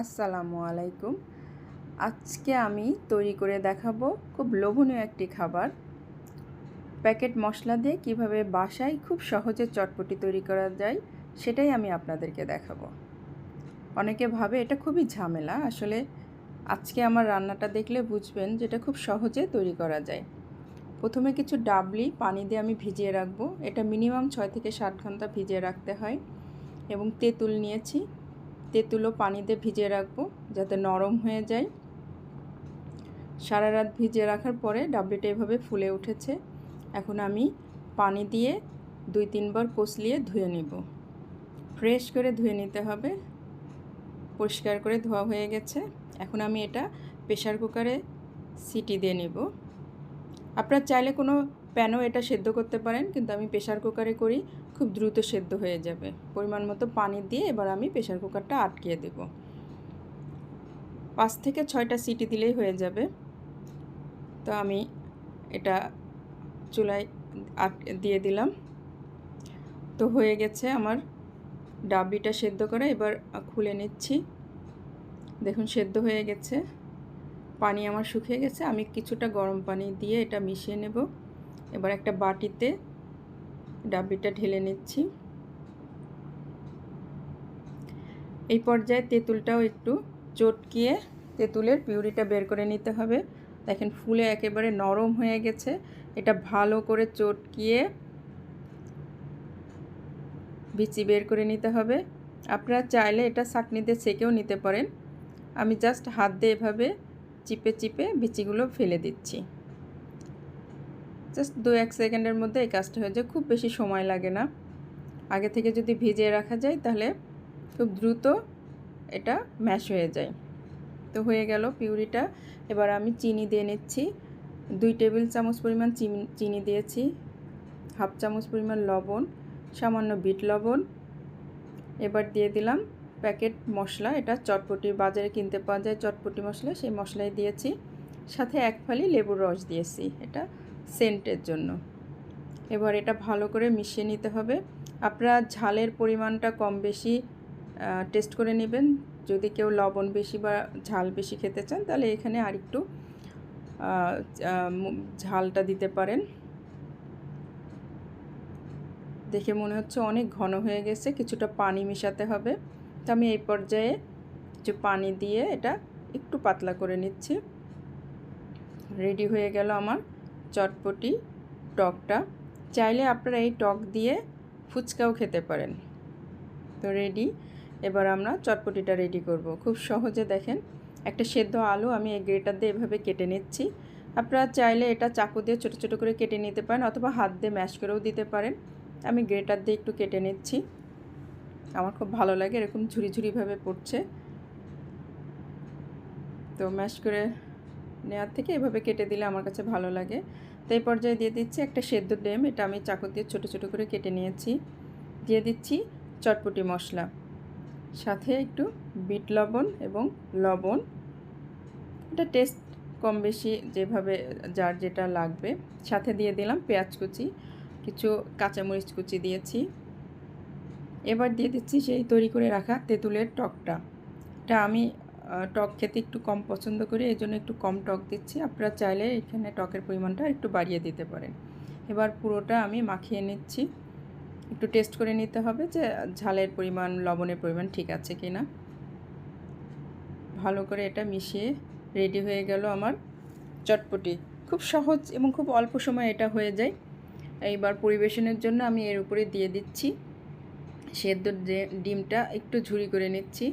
আসসালামু আলাইকুম। আজকে আমি তৈরি করে দেখাবো খুব লোভনীয় একটি খাবার। প্যাকেট মশলা দিয়ে কীভাবে বাসায় খুব সহজে চটপটি তৈরি করা যায়, সেটাই আমি আপনাদেরকে দেখাবো। অনেকে ভাবে এটা খুবই ঝামেলা, আসলে আজকে আমার রান্নাটা দেখলে বুঝবেন যে এটা খুব সহজে তৈরি করা যায়। প্রথমে কিছু ডাবলি পানি দিয়ে আমি ভিজিয়ে রাখব। এটা মিনিমাম ছয় থেকে সাত ঘণ্টা ভিজিয়ে রাখতে হয়। এবং তেঁতুল নিয়েছি। তেঁতুলও পানিতে ভিজিয়ে রাখব যাতে নরম হয়ে যায়। সারা রাত ভিজিয়ে রাখার পরে ডাবলিটা এভাবে ফুলে উঠেছে। এখন আমি পানি দিয়ে দুই তিনবার কষলিয়ে ধুয়ে নিব। ফ্রেশ করে ধুয়ে নিতে হবে। পরিষ্কার করে ধোয়া হয়ে গেছে। এখন আমি এটা প্রেশার কুকারে সিটি দিয়ে নেব। আপনারা চাইলে কোনো প্যানও এটা সেদ্ধ করতে পারেন, কিন্তু আমি প্রেশার কুকারে করি, খুব দ্রুত সেদ্ধ হয়ে যাবে। পরিমাণ মতো পানি দিয়ে এবার আমি প্রেশার কুকারটা আটকিয়ে দেব। পাঁচ থেকে ছয়টা সিটি দিলেই হয়ে যাবে। তো আমি এটা চুলায় আট, দিয়ে দিলাম। তো হয়ে গেছে আমার ডাবলিটা সেদ্ধ করা। এবার খুলে নিচ্ছি। দেখুন, সেদ্ধ হয়ে গেছে। পানি আমার শুকিয়ে গেছে। আমি কিছুটা গরম পানি দিয়ে এটা মিশিয়ে নেব। এবার একটা বাটিতে ডাবলিটা ঢেলে নিচ্ছি। এই পর্যায়ে তেঁতুলটাও একটু চটকিয়ে তেঁতুলের পিউরিটা বের করে নিতে হবে। দেখেন ফুলে একেবারে নরম হয়ে গেছে। এটা ভালো করে চটকিয়ে বিচি বের করে নিতে হবে। আপনারা চাইলে এটা চাকনিতে সেকেও নিতে পারেন। আমি জাস্ট হাত দিয়ে এভাবে চিপে চিপে বিচিগুলো ফেলে দিচ্ছি। জাস্ট দু এক সেকেন্ডের মধ্যে এই কাজটা হয়ে যায়, খুব বেশি সময় লাগে না। আগে থেকে যদি ভিজিয়ে রাখা যায় তাহলে খুব দ্রুত এটা ম্যাশ হয়ে যায়। তো হয়ে গেল পিউরিটা। এবার আমি চিনি দিয়ে নিচ্ছি। দুই টেবিল চামচ পরিমাণ চিনি দিয়েছি। হাফ চামচ পরিমাণ লবণ, সামান্য বিট লবণ। এবার দিয়ে দিলাম প্যাকেট মশলা। এটা চটপটি বাজারে কিনতে পাওয়া যায়, চটপটি মশলা। সেই মশলাই দিয়েছি। সাথে এক ফালি লেবুর রস দিয়েছি। এটা সেন্টের জন্য। এবার এটা ভালো করে মিশিয়ে নিতে হবে। আপনারা ঝালের পরিমাণটা কম বেশি টেস্ট করে নেবেন। যদি কেউ লবণ বেশি বা ঝাল বেশি খেতে চান, তাহলে এখানে আরেকটু ঝালটা দিতে পারেন। দেখে মনে হচ্ছে অনেক ঘন হয়ে গেছে, কিছুটা পানি মেশাতে হবে। তো আমি এই পর্যায়ে কিছু পানি দিয়ে এটা একটু পাতলা করে নিচ্ছি। রেডি হয়ে গেল আমার চটপটি, টকটা। চাইলে আপনারা এই টক দিয়ে ফুচকাও খেতে পারেন। তো রেডি এবার আমরা চটপটিটা রেডি করব। খুব সহজে দেখেন, একটা সেদ্ধ আলু আমি এই গ্রেটার দিয়ে এভাবে কেটে নিচ্ছি। আপনারা চাইলে এটা চাকু দিয়ে ছোটো ছোটো করে কেটে নিতে পারেন অথবা হাত দিয়ে ম্যাশ করেও দিতে পারেন। আমি গ্রেটার দিয়ে একটু কেটে নিচ্ছি। আমার খুব ভালো লাগে, এরকম ঝুরি ঝুরিভাবে পড়ছে। তো ম্যাশ করে নেওয়ার থেকে এভাবে কেটে দিলে আমার কাছে ভালো লাগে। তো এই পর্যায়ে দিয়ে দিচ্ছি একটা সেদ্ধ ডেম এটা আমি চাকু দিয়ে ছোটো ছোটো করে কেটে নিয়েছি। দিয়ে দিচ্ছি চটপটি মশলা, সাথে একটু বিট লবণ এবং লবণ। এটা টেস্ট কম বেশি যেভাবে, যার যেটা লাগবে। সাথে দিয়ে দিলাম পেঁয়াজ কুচি, কিছু কাঁচামরিচ কুচি দিয়েছি। এবার দিয়ে দিচ্ছি সেই তৈরি করে রাখা তেঁতুলের টকটা। এটা আমি টক খেতে একটু কম পছন্দ করি এই জন্য একটু কম টক দিচ্ছি। আপনারা চাইলে এখানে টকের পরিমাণটা একটু বাড়িয়ে দিতে পারেন। এবার পুরোটা আমি মাখিয়ে নিচ্ছি। একটু টেস্ট করে নিতে হবে যে ঝালের পরিমাণ, লবণের পরিমাণ ঠিক আছে কি না ভালো করে এটা মিশিয়ে রেডি হয়ে গেল আমার চটপটি। খুব সহজ এবং খুব অল্প সময় এটা হয়ে যায়। এইবার পরিবেশনের জন্য আমি এর উপরে দিয়ে দিচ্ছি। সেদ্ধ ডিমটা একটু ঝুরি করে নিচ্ছি।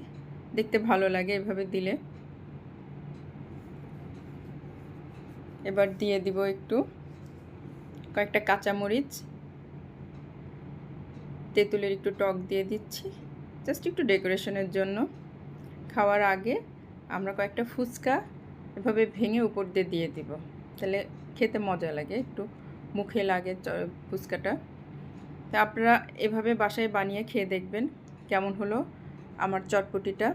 দেখতে ভালো লাগে এভাবে দিলে। এবার দিয়ে দিব একটু কয়েকটা কাঁচামরিচ। তেঁতুলের একটু টক দিয়ে দিচ্ছি। জাস্ট একটু ডেকোরেশনের জন্য। খাওয়ার আগে আমরা কয়েকটা ফুচকা এভাবে ভেঙে উপর দিয়ে দিয়ে দিব। তাহলে খেতে মজা লাগে, একটু মুখে লাগে ফুচকাটা। তা আপনারা এভাবে বাসায় বানিয়ে খেয়ে দেখবেন কেমন হলো। আমার চটপটিটা।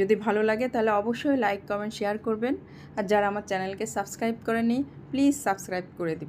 যদি ভালো লাগে তাহলে অবশ্যই লাইক কমেন্ট শেয়ার করবেন। আর যারা আমার চ্যানেলকে সাবস্ক্রাইব করেনি প্লিজ সাবস্ক্রাইব করে দিবেন।